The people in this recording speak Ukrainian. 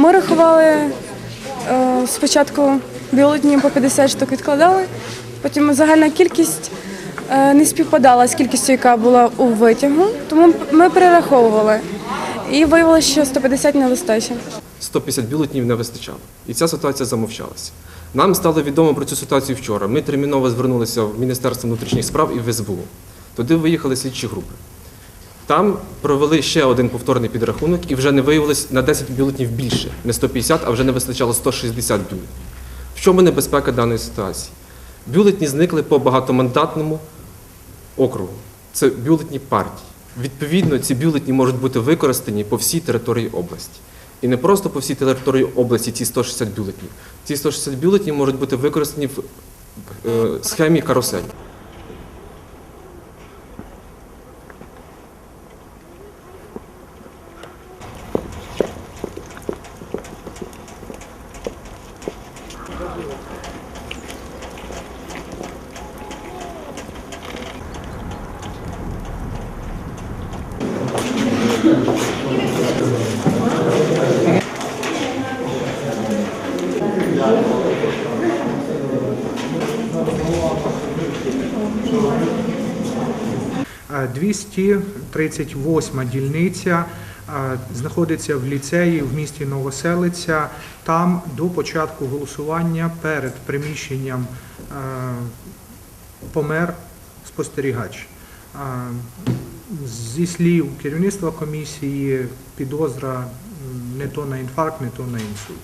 Ми рахували е, спочатку бюлетні по 50 штук відкладали, потім загальна кількість е, не співпадала з кількістю, яка була у витягу, тому ми перераховували. І виявилося, що 150 не вистачить. 150 бюлетнів не вистачало. І ця ситуація замовчалася. Нам стало відомо про цю ситуацію вчора. Ми терміново звернулися в Міністерство внутрішніх справ і в СБУ. Туди виїхали слідчі групи. Там провели ще один повторний підрахунок і вже не виявилось на 10 бюлетнів більше. Не 150, а вже не вистачало 160 бюлетнів. В чому небезпека даної ситуації? Бюлетні зникли по багатомандатному округу. Це бюлетні партії. Відповідно, ці бюлетні можуть бути використані по всій території області. І не просто по всій території області ці 160 бюлетнів. Ці 160 бюлетнів можуть бути використані в е, схемі карусель. 238 дільниця знаходиться в ліцеї в місті Новоселиця. Там до початку голосування перед приміщенням помер спостерігач. Зі слів керівництва комісії, підозра не то на інфаркт, не то на інсульт.